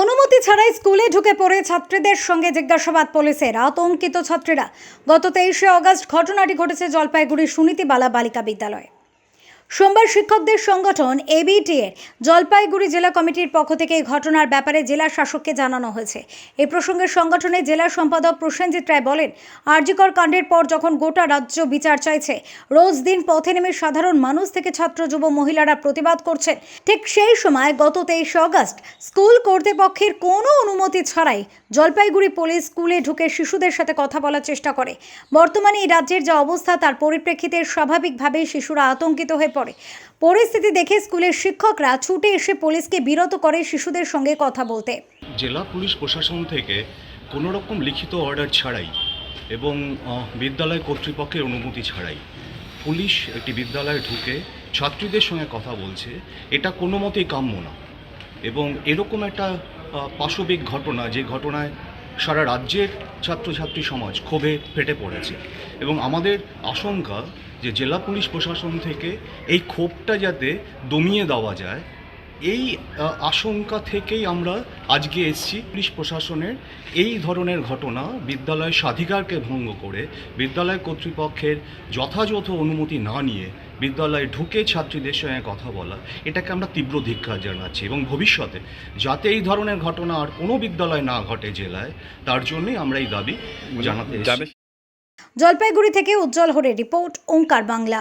অনুমতি ছাড়াই স্কুলে ঢুকে পড়ে ছাত্রীদের সঙ্গে জিজ্ঞাসাবাদ পুলিশের। আতঙ্কিত ছাত্রীরা। গত তেইশে অগস্ট ঘটনাটি ঘটেছে জলপাইগুড়ির সুনীতিবালা বালিকা বিদ্যালয়ে। সোমবার শিক্ষকদের সংগঠন এবিটি এর জলপাইগুড়ি জেলা কমিটির পক্ষ থেকে এই ঘটনার ব্যাপারে জেলা শাসককে জানানো হয়েছে। এই প্রসঙ্গে সংগঠনের জেলা সম্পাদক প্রসেনজিৎ রায় বলেন, আরজিকর কাণ্ডের পর যখন গোটা রাজ্য বিচার চাইছে, রোজ দিন পথে নেমে সাধারণ মানুষ থেকে ছাত্র, যুব, মহিলারা প্রতিবাদ করছেন। ঠিক সেই সময় গত তেইশে অগস্ট স্কুল কর্তৃপক্ষের কোনো অনুমতি ছাড়াই জলপাইগুড়ি পুলিশ স্কুলে ঢুকে শিশুদের সাথে কথা বলার চেষ্টা করে। বর্তমানে এই রাজ্যের যা অবস্থা তার পরিপ্রেক্ষিতে স্বাভাবিকভাবেই শিশুরা আতঙ্কিত হয়ে পড়ে। পরিস্থিতি দেখে স্কুলের শিক্ষকরা ছুটে এসে পুলিশকে বিরত করে শিশুদের সঙ্গে কথা বলতে। জেলা পুলিশ প্রশাসন থেকে কোনো রকম লিখিত অর্ডার ছাড়াই এবং বিদ্যালয় কর্তৃপক্ষের অনুমতি ছাড়াই পুলিশ একটি বিদ্যালয়ে ঢুকে ছাত্রীদের সঙ্গে কথা বলছে। এটা কোনো মতেই কাম্য না এবং এরকম একটা পাশবিক ঘটনা, যে ঘটনায় সারা রাজ্যের ছাত্রছাত্রী সমাজ ক্ষোভে ফেটে পড়েছে এবং আমাদের আশঙ্কা যে জেলা পুলিশ প্রশাসন থেকে এই ক্ষোভটা যাতে দমিয়ে দেওয়া যায় এই আশঙ্কা থেকেই আমরা আজকে এসেছি পুলিশ প্রশাসনের এই ধরনের ঘটনা বিদ্যালয়ের স্বাধিকারকে ভঙ্গ করে বিদ্যালয় কর্তৃপক্ষের যথাযথ অনুমতি না নিয়ে বিদ্যালয়ে ঢুকে ছাত্রীদের সঙ্গে কথা বলা এটাকে আমরা তীব্র ধিক্ষার জানাচ্ছি এবং ভবিষ্যতে যাতে এই ধরনের ঘটনা আর কোনো বিদ্যালয় না ঘটে জেলায় তার জন্যই আমরা এই দাবি জানাতে জলপাইগুড়ি থেকে উজ্জ্বল হরে রিপোর্ট ওঙ্কার বাংলা।